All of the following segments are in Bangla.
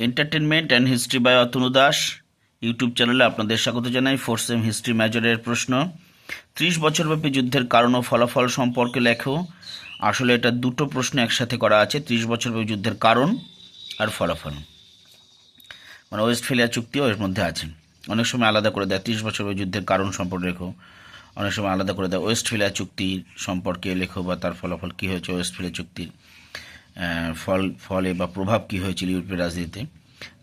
Entertainment and history by Atanu Das YouTube চ্যানেলে আপনাদের স্বাগত জানাই ফোর্থ সেম হিস্ট্রি মেজরের প্রশ্ন। ত্রিশ বছরব্যাপী যুদ্ধের কারণ ও ফলাফল সম্পর্কে লেখো। আসলে এটা দুটো প্রশ্ন একসাথে করা আছে, ত্রিশ বছরব্যাপী যুদ্ধের কারণ আর ফলাফল। মানে ওয়েস্টফেলিয়া চুক্তিও এর মধ্যে আছে। অনেক সময় আলাদা করে দেয়, ত্রিশ বছরব্যাপী যুদ্ধের কারণ সম্পর্কে লেখো। অনেক সময় আলাদা করে দেয় ওয়েস্টফেলিয়া চুক্তি সম্পর্কে লেখো বা তার ফলাফল কী হয়েছে ওয়েস্টফেলিয়া চুক্তির। ফল, ফলে বা প্রভাব কী হয়েছিল ইউরোপের রাজনীতিতে?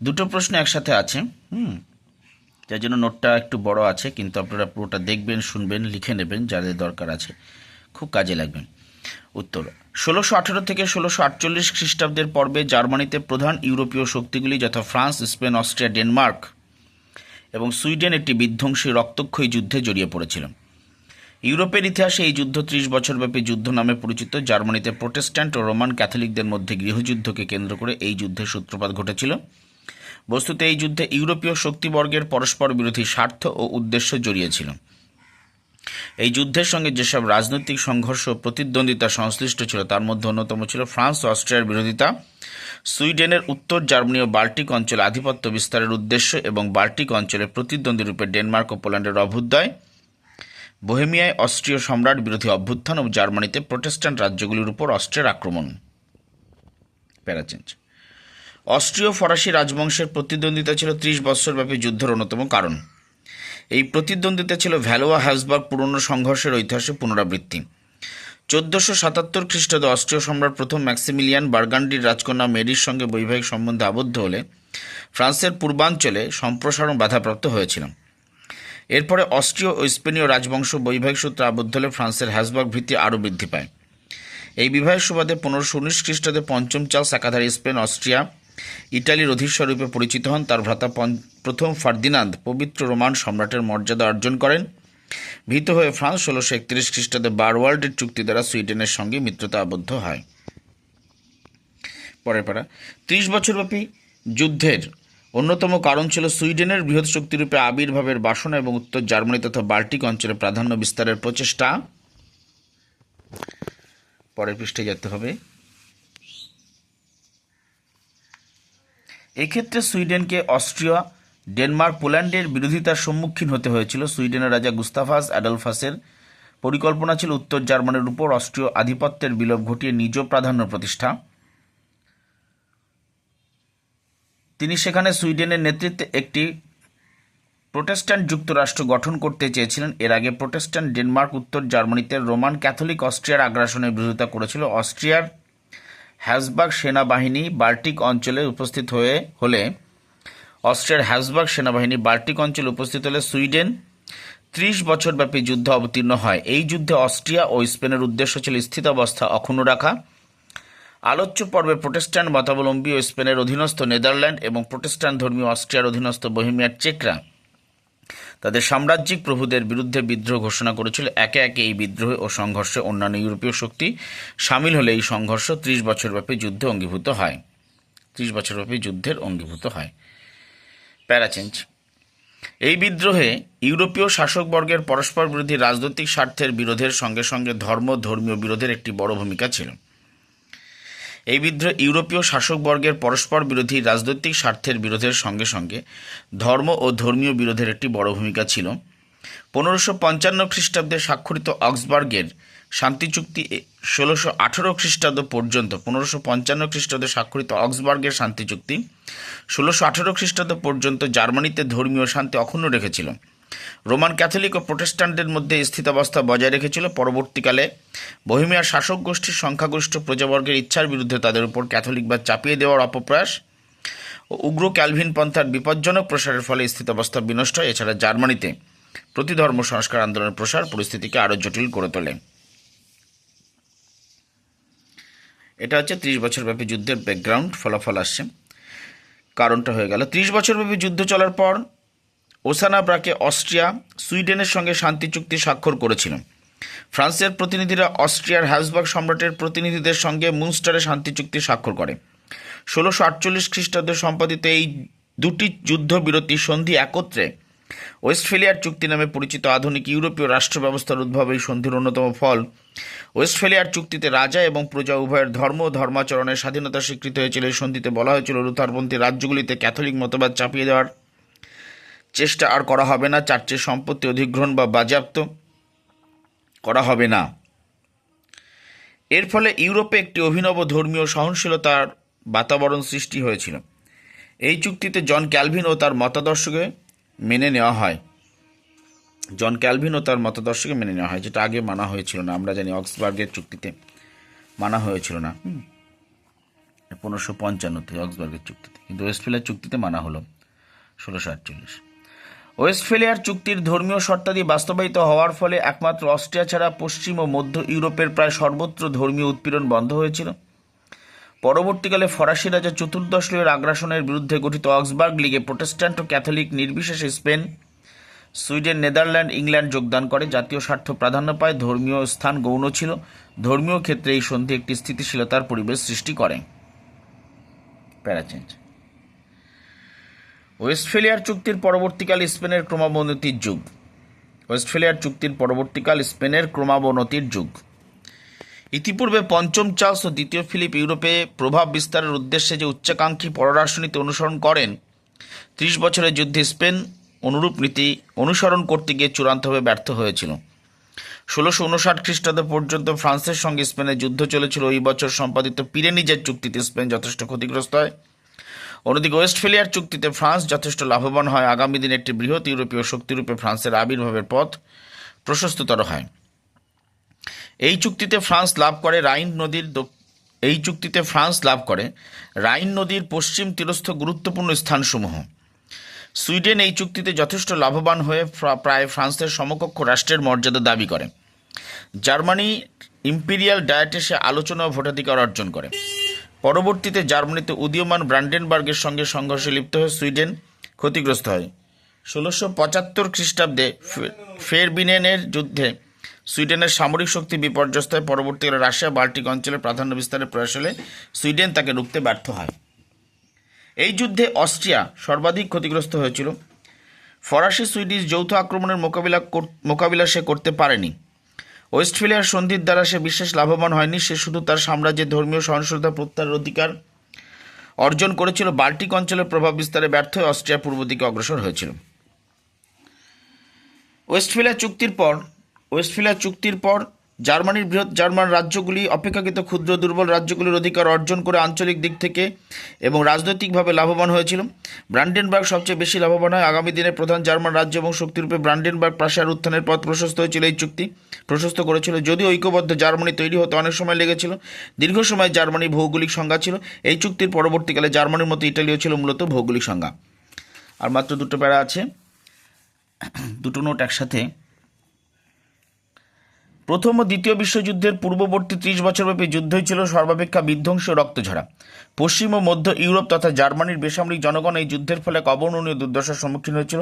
দুটো প্রশ্ন একসাথে আছে, হুম? যার জন্য নোটটা একটু বড় আছে, কিন্তু আপনারা পুরোটা দেখবেন, শুনবেন, লিখে নেবেন, যাদের দরকার আছে। খুব কাজে লাগবে। উত্তর, ষোলোশো আঠেরো থেকে ষোলোশো আটচল্লিশ খ্রিস্টাব্দের পর্বে জার্মানিতে প্রধান ইউরোপীয় শক্তিগুলি যথা ফ্রান্স, স্পেন, অস্ট্রিয়া, ডেনমার্ক এবং সুইডেন একটি বিধ্বংসী রক্তক্ষয়ী যুদ্ধে জড়িয়ে পড়েছিল। ইউরোপের ইতিহাসে এই যুদ্ধ ত্রিশ বছরব্যাপী যুদ্ধ নামে পরিচিত। জার্মানিতে প্রোটেস্ট্যান্ট ও রোমান ক্যাথলিকদের মধ্যে গৃহযুদ্ধকে কেন্দ্র করে এই যুদ্ধের সূত্রপাত ঘটেছিল। বস্তুত এই যুদ্ধে ইউরোপীয় শক্তিবর্গের পরস্পর বিরোধী স্বার্থ ও উদ্দেশ্য জড়িয়েছিল। এই যুদ্ধের সঙ্গে যেসব রাজনৈতিক সংঘর্ষ প্রতিদ্বন্দ্বিতা সংশ্লিষ্ট ছিল, তার মধ্যে অন্যতম ছিল ফ্রান্স ও অস্ট্রিয়ার বিরোধিতা। সুইডেনের উত্তর জার্মানি ও বাল্টিক অঞ্চলে আধিপত্য বিস্তারের উদ্দেশ্য এবং বাল্টিক অঞ্চলে প্রতিদ্বন্দ্বী রূপে ডেনমার্ক ও পোল্যান্ডের অভ্যুদয়। বোহেমিয়ায় অস্ট্রীয় সম্রাট বিরোধী অভ্যুত্থান ও জার্মানিতে প্রোটেস্ট্যান্ট রাজ্যগুলির উপর অস্ট্রের আক্রমণ। প্যারাচেঞ্জ অস্ট্রীয় ফরাসি রাজবংশের প্রতিদ্বন্দ্বিতা ছিল ত্রিশ বৎসরব্যাপী যুদ্ধের অন্যতম কারণ। এই প্রতিদ্বন্দ্বিতা ছিল ভ্যালোয়া হ্যাসবার্গ পুরনো সংঘর্ষের ঐতিহাসে পুনরাবৃত্তি। চোদ্দশো সাতাত্তর খ্রিস্টাব্দে অস্ট্রীয় সম্রাট প্রথম ম্যাক্সিমিলিয়ান বার্গান্ডির রাজকন্যা মেরির সঙ্গে বৈবাহিক সম্বন্ধে আবদ্ধ হলে ফ্রান্সের পূর্বাঞ্চলে সম্প্রসারণ বাধাপ্রাপ্ত হয়েছিল। এরপরে অস্ট্রীয় ও স্পেনীয় রাজবংশ বৈবাহিক সূত্রে আবদ্ধ হলে ফ্রান্সের হ্যাসবার্গ ভিত্তি আরও বৃদ্ধি পায়। এই বিবাহের সুবাদে পনেরোশো উনিশ খ্রিস্টাব্দে পঞ্চম চার্লস একাধারে স্পেন, অস্ট্রিয়া, ইটালির অধীশ্বর রূপে পরিচিত হন। তার ভ্রাতা প্রথম ফার্দিনান্দ পবিত্র রোমান সম্রাটের মর্যাদা অর্জন করেন। ভীত হয়ে ফ্রান্স ষোলোশো একত্রিশ খ্রিস্টাব্দে বারওয়ার্ল্ডের চুক্তি দ্বারা সুইডেনের সঙ্গে মিত্রতা আবদ্ধ হয়। পরের পারা ত্রিশ বছরব্যাপী যুদ্ধের অন্যতম কারণ ছিল সুইডেনের বৃহৎ শক্তিরূপে আবির্ভাবের বাসনা এবং উত্তর জার্মানি তথা বাল্টিক অঞ্চলে প্রাধান্য বিস্তারের প্রচেষ্টা। পরের পৃষ্ঠে যেতে হবে। এক্ষেত্রে সুইডেনকে অস্ট্রিয়া, ডেনমার্ক, পোল্যান্ডের বিরোধিতার সম্মুখীন হতে হয়েছিল। সুইডেনের রাজা গুস্তাফাস অ্যাডলফাসের পরিকল্পনা ছিল উত্তর জার্মানির উপর অস্ট্রীয় আধিপত্যের বিলোপ ঘটিয়ে নিজ প্রাধান্য প্রতিষ্ঠা। তিনি সেখানে সুইডেনের নেতৃত্বে একটি প্রোটেস্ট্যান্ট যুক্তরাষ্ট্র গঠন করতে চেয়েছিলেন। এর আগে প্রোটেস্ট্যান্ট ডেনমার্ক, উত্তর জার্মানিতে রোমান ক্যাথলিক অস্ট্রিয়ার আগ্রাসনের বিরোধিতা করেছিল। অস্ট্রিয়ার হ্যাসবার্গ সেনাবাহিনী বাল্টিক অঞ্চলে উপস্থিত হয়ে হলে অস্ট্রিয়ার হ্যাসবার্গ সেনাবাহিনী বাল্টিক অঞ্চলে উপস্থিত হলে সুইডেন ত্রিশ বছরব্যাপী যুদ্ধ অবতীর্ণ হয়। এই যুদ্ধে অস্ট্রিয়া ও স্পেনের উদ্দেশ্য ছিল স্থিতাবস্থা অক্ষুণ্ণ রাখা। আলোচ্য পর্বে প্রোটেস্ট্যান্ট মতাবলম্বী ও স্পেনের অধীনস্থ নেদারল্যান্ড এবং প্রোটেস্ট্যান্ট ধর্মীয় অস্ট্রিয়ার অধীনস্থ বহিমিয়ার চেকরা। তাদের সাম্রাজ্যিক প্রভুদের বিরুদ্ধে বিদ্রোহ ঘোষণা করেছিল একে একে এই বিদ্রোহ ও সংঘর্ষে অন্যান্য ইউরোপীয় শক্তি সামিল হলে এই সংঘর্ষ ত্রিশ বছরব্যাপী যুদ্ধে অঙ্গীভূত হয়। ত্রিশ বছরব্যাপী যুদ্ধের অঙ্গীভূত হয়। প্যারাচেঞ্জ এই বিদ্রোহে ইউরোপীয় শাসকবর্গের পরস্পর বিরোধী রাজনৈতিক স্বার্থের বিরোধের সঙ্গে সঙ্গে ধর্ম, ধর্মীয় বিরোধের একটি বড় ভূমিকা ছিল। এই বিদ্রোহ ইউরোপীয় শাসকবর্গের পরস্পর বিরোধী রাজনৈতিক স্বার্থের বিরোধের সঙ্গে সঙ্গে ধর্ম ও ধর্মীয় বিরোধের একটি বড় ভূমিকা ছিল। পনেরোশো পঞ্চান্ন খ্রিস্টাব্দে স্বাক্ষরিত অক্সবার্গের শান্তি চুক্তি ষোলোশো আঠেরো খ্রিস্টাব্দ পর্যন্ত পনেরোশো পঞ্চান্ন খ্রিস্টাব্দে স্বাক্ষরিত অক্সবার্গের শান্তি চুক্তি ষোলোশো আঠেরো খ্রিস্টাব্দ পর্যন্ত জার্মানিতে ধর্মীয় শান্তি অক্ষুণ্ণ রেখেছিল। রোমান ক্যাথলিক ও প্রোটেস্ট্যান্টদের মধ্যে স্থিতাবস্থা বজায় রেখেছিল। পরবর্তীকালে বহিমিয়ার শাসক গোষ্ঠীর সংখ্যাগরিষ্ঠ প্রজাবর্গের ইচ্ছার বিরুদ্ধে তাদের উপর ক্যাথলিকবাদ চাপিয়ে দেওয়ার অপপ্রয়াস ও উগ্র ক্যালভিন পন্থার বিপজ্জনক প্রসারের ফলে স্থিতাবস্থা বিনষ্ট হয়, এছাড়া জার্মানিতে প্রতিধর্ম সংস্কার আন্দোলনের প্রসার পরিস্থিতিকে আরও জটিল করে তোলে। এটা হচ্ছে ত্রিশ বছরব্যাপী যুদ্ধের ব্যাকগ্রাউন্ড ফলাফল আসছে। কারণটা হয়ে গেল। ত্রিশ বছরব্যাপী যুদ্ধ চলার পর ওসানা ব্রাকে অস্ট্রিয়া, সুইডেনের সঙ্গে শান্তি চুক্তি স্বাক্ষর করেছিল। ফ্রান্সের প্রতিনিধিরা অস্ট্রিয়ার হ্যাসবার্গ সম্রাটের প্রতিনিধিদের সঙ্গে মুনস্টারে শান্তি চুক্তি স্বাক্ষর করে। ষোলোশো আটচল্লিশ খ্রিস্টাব্দে সম্পাদিত এই দুটি যুদ্ধবিরতি সন্ধি একত্রে ওয়েস্টফেলিয়ার চুক্তি নামে পরিচিত আধুনিক ইউরোপীয় রাষ্ট্র ব্যবস্থার উদ্ভব এই সন্ধির অন্যতম ফল। ওয়েস্টফেলিয়ার চুক্তিতে রাজা এবং প্রজা উভয়ের ধর্ম ও ধর্মাচরণের স্বাধীনতা স্বীকৃত হয়েছিল। এই সন্ধিতে বলা হয়েছিল লুথারপন্থী রাজ্যগুলিতে ক্যাথলিক মতবাদ চাপিয়ে দেওয়ার চেষ্টা আর করা হবে না চার্চের সম্পত্তি অধিগ্রহণ বা বাজেয়াপ্ত করা হবে না। এর ফলে ইউরোপে একটি অভিনব ধর্মীয় সহনশীলতার বাতাবরণ সৃষ্টি হয়েছিল। এই চুক্তিতে জন ক্যালভিন ও তার মতাদর্শকে মেনে নেওয়া হয়। জন ক্যালভিন ও তার মতাদর্শকে মেনে নেওয়া হয়, যেটা আগে মানা হয়েছিল না। আমরা জানি অক্সবার্গের চুক্তিতে মানা হয়েছিল না। পনেরোশো পঞ্চান্নতে অক্সবার্গের চুক্তিতে। কিন্তু ওয়েস্টফিলিয়ার চুক্তিতে মানা হলো ষোলোশো আটচল্লিশ। ওয়েস্টফেলিয়ার চুক্তির ধর্মীয় শর্তাদি বাস্তবায়িত হওয়ার ফলে একমাত্র অস্ট্রিয়া ছাড়া পশ্চিম ও মধ্য ইউরোপের প্রায় সর্বত্র ধর্মীয় উৎপীড়ন বন্ধ হয়েছিল। পরবর্তীকালে ফরাসি রাজা চতুর্দশ লুইয়ের আগ্রাসনের বিরুদ্ধে গঠিত অক্সবার্গ লিগে প্রোটেস্ট্যান্ট ও ক্যাথলিক নির্বিশেষে স্পেন, সুইডেন, নেদারল্যান্ড, ইংল্যান্ড যোগদান করে। জাতীয় স্বার্থ প্রাধান্য পায়, ধর্মীয় স্থান গৌণ ছিল। ধর্মীয় ক্ষেত্রে এই সন্ধি একটি স্থিতিশীলতার পরিবেশ সৃষ্টি করে। প্যারাচেঞ্জ। ওয়েস্টফেলিয়ার চুক্তির পরবর্তীকাল স্পেনের ক্রমাবনতির যুগ। ওয়েস্টফেলিয়ার চুক্তির পরবর্তীকাল স্পেনের ক্রমাবনতির যুগ। ইতিপূর্বে পঞ্চম চার্লস ও দ্বিতীয় ফিলিপ ইউরোপে প্রভাব বিস্তারের উদ্দেশ্যে যে উচ্চাকাঙ্ক্ষী পররাষ্ট্রনীতি অনুসরণ করেন, ত্রিশ বছরের যুদ্ধে স্পেন অনুরূপ নীতি অনুসরণ করতে গিয়ে চূড়ান্তভাবে ব্যর্থ হয়েছিল। ষোলোশো উনষাট খ্রিস্টাব্দ পর্যন্ত ফ্রান্সের সঙ্গে স্পেনের যুদ্ধ চলেছিল। ওই বছর সম্পাদিত পিরেনিজের চুক্তিতে স্পেন যথেষ্ট ক্ষতিগ্রস্ত হয়। অন্যদিকে ওয়েস্টফেলিয়ার চুক্তিতে ফ্রান্স যথেষ্ট লাভবান হয়। আগামী দিনে একটি বৃহৎ ইউরোপীয় শক্তিরূপে ফ্রান্সের আবির্ভাবের পথ প্রশস্ততর হয়। এই চুক্তিতে ফ্রান্স লাভ করে রাইন নদীর এই চুক্তিতে ফ্রান্স লাভ করে রাইন নদীর পশ্চিম তীরস্থ গুরুত্বপূর্ণ স্থানসমূহ। সুইডেন এই চুক্তিতে যথেষ্ট লাভবান হয়ে প্রায় ফ্রান্সের সমকক্ষ রাষ্ট্রের মর্যাদা দাবি করে। জার্মানি ইম্পিরিয়াল ডায়েটে সে আলোচনা ও ভোটাধিকার অর্জন করে। পরবর্তীতে জার্মানিতে উদীয়মান ব্রান্ডেনবার্গের সঙ্গে সংঘর্ষে লিপ্ত হয়ে সুইডেন ক্ষতিগ্রস্ত হয়। ষোলোশো পঁচাত্তর খ্রিস্টাব্দে ফেরবিনেনের যুদ্ধে সুইডেনের সামরিক শক্তি বিপর্যস্ত হয় পরবর্তীকালে রাশিয়া বাল্টিক অঞ্চলে প্রাধান্য বিস্তারের প্রয়াস হলে সুইডেন তাকে রুখতে ব্যর্থ হয়। এই যুদ্ধে অস্ট্রিয়া সর্বাধিক ক্ষতিগ্রস্ত হয়েছিল। ফরাসি সুইডিশ যৌথ আক্রমণের মোকাবিলা মোকাবিলা সে করতে পারেনি। ওয়েস্টফিলিয়ার সন্ধির দ্বারা সে বিশেষ লাভবান হয়নি। সে শুধু তার সাম্রাজ্যের ধর্মীয় সহনশীলতা প্রত্যাহার অধিকার অর্জন করেছিল। বাল্টিক অঞ্চলের প্রভাব বিস্তারে ব্যর্থ হয়ে অস্ট্রিয়া পূর্ব দিকে অগ্রসর হয়েছিল। ওয়েস্টফিলিয়া চুক্তির পর, ওয়েস্টফিলিয়া চুক্তির পর জার্মানির বৃহৎ জার্মান রাজ্যগুলি অপেক্ষাকৃত ক্ষুদ্র দুর্বল রাজ্যগুলির অধিকার অর্জন করে আঞ্চলিক দিক থেকে এবং রাজনৈতিকভাবে লাভবান হয়েছিল। ব্রান্ডেনবার্গ সবচেয়ে বেশি লাভবান হয় আগামী দিনে প্রধান জার্মান রাজ্য এবং শক্তিরূপে ব্রান্ডেনবার্গ প্রাসার উত্থানের পথ প্রশস্ত হয়েছিল এই চুক্তি প্রশস্ত করেছিল। যদিও ঐক্যবদ্ধ জার্মানি তৈরি হতে অনেক সময় লেগেছিল। দীর্ঘ সময় জার্মানি ভৌগোলিক সংজ্ঞা ছিল। এই চুক্তির পরবর্তীকালে জার্মানির মতো ইটালিও ছিল মূলত ভৌগোলিক সংজ্ঞা। আর মাত্র দুটো প্যারা আছে। দুটো নোট একসাথে। প্রথম ও দ্বিতীয় বিশ্বযুদ্ধের পূর্ববর্তী ত্রিশ বছরব্যাপী যুদ্ধই ছিল সর্বাপেক্ষা বিধ্বংসী রক্তঝরা। পশ্চিম ও মধ্য ইউরোপ তথা জার্মানির বেসামরিক জনগণ এই যুদ্ধের ফলে এক অবর্ণনীয় দুর্দশার সম্মুখীন হয়েছিল।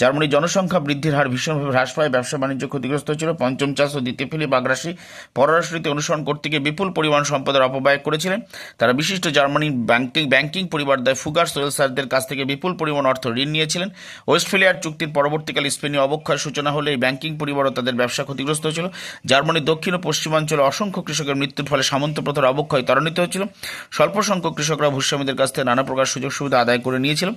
জার্মানির জনসংখ্যা বৃদ্ধির হার ভীষণভাবে হ্রাস পায়। ব্যবসা বাণিজ্য ক্ষতিগ্রস্ত হয়েছিল। পঞ্চম চাষ ও দ্বিতীয় ফিলিপ আগ্রাসী পররাষ্ট্রনীতি অনুসরণ করতে গিয়ে বিপুল পরিমাণ সম্পদের অপব্যয় করেছিলেন। তারা বিশিষ্ট জার্মানির ব্যাংকিং ব্যাংকিং পরিবার দ্বয় ফুগার সোয়েলসারদের কাছ থেকে বিপুল পরিমাণ অর্থ ঋণ নিয়েছিলেন। ওয়েস্টফেলিয়ার চুক্তির পরবর্তীকালে স্পেনীয় অবক্ষয় সূচনা হলে এই ব্যাংকিং পরিবারও তাদের ব্যবসা ক্ষতিগ্রস্ত হয়েছিল। জার্মানির দক্ষিণ ও পশ্চিমাঞ্চলে অসংখ্য কৃষকের মৃত্যুর ফলে সামন্ত প্রথার অবক্ষয় ত্বরান্বিত হয়েছিল। স্বল্প সংখ্যক কৃষকরা ভূস্বামীদের কাছ থেকে নানা প্রকার সুযোগ সুবিধা আদায় করে নিয়েছিল।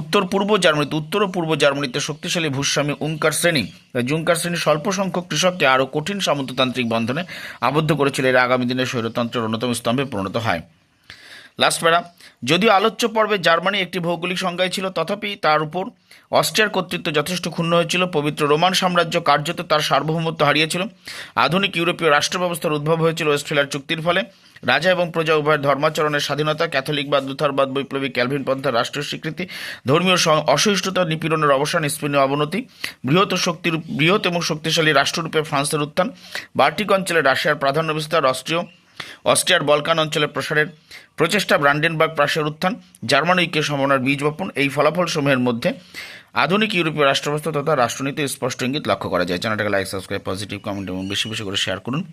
উত্তর পূর্ব জার্মানিতে উত্তর ও পূর্ব জার্মানিতে শক্তিশালী ভূস্বামী উঙ্কার শ্রেণি। জুঙ্কার শ্রেণি স্বল্প সংখ্যক কৃষককে আরও কঠিন সামন্ততান্ত্রিক বন্ধনে আবদ্ধ করেছিল এর আগামী দিনে স্বৈরতন্ত্রের অন্যতম স্তম্ভে পরিণত হয়। লাস্ট প্যারা, যদিও আলোচ্য পর্বে জার্মানি একটি ভৌগোলিক সংজ্ঞায় ছিল, তথাপি তার উপর অস্ট্রিয়ার কর্তৃত্ব যথেষ্ট ক্ষুণ্ণ হয়েছিল। পবিত্র রোমান সাম্রাজ্য কার্যত তার সার্বভৌমত্ব হারিয়েছিল। আধুনিক ইউরোপীয় রাষ্ট্র ব্যবস্থার উদ্ভব হয়েছিল ওয়েস্টফিলার চুক্তির ফলে। রাজা এবং প্রজা উভয়ের ধর্মাচরণের স্বাধীনতা, ক্যাথলিকবাদ, লুথারবাদ, বৈপ্লবী ক্যালভিন পন্থার রাষ্ট্রীয় স্বীকৃতি, ধর্মীয় সহ- অসহিষ্ণুতা নিপীড়নের অবসান, স্পেনীয় অবনতি, বৃহৎ শক্তির বৃহৎ এবং শক্তিশালী রাষ্ট্ররূপে ফ্রান্সের উত্থান, বার্টিক অঞ্চলে রাশিয়ার প্রাধান্য বিস্তার, অস্ট্রীয় অস্ট্রিয়ার বলকান অঞ্চলে প্রসারের প্রচেষ্টা, ব্রান্ডেনবার্গ প্রাসের উত্থান, জার্মান ঐক্যের সম্ভাবনার বীজ বপন, এই ফলাফল ফলাফলসমূহের মধ্যে আধুনিক ইউরোপীয় রাষ্ট্রব্যবস্থা তথা রাষ্ট্রনীতি স্পষ্ট ইঙ্গিত লক্ষ্য করা যায়। চ্যানেলটাকে লাইক সাবস্ক্রাইব পজিটিভ কমেন্ট এবং বেশি বেশি করে শেয়ার করুন।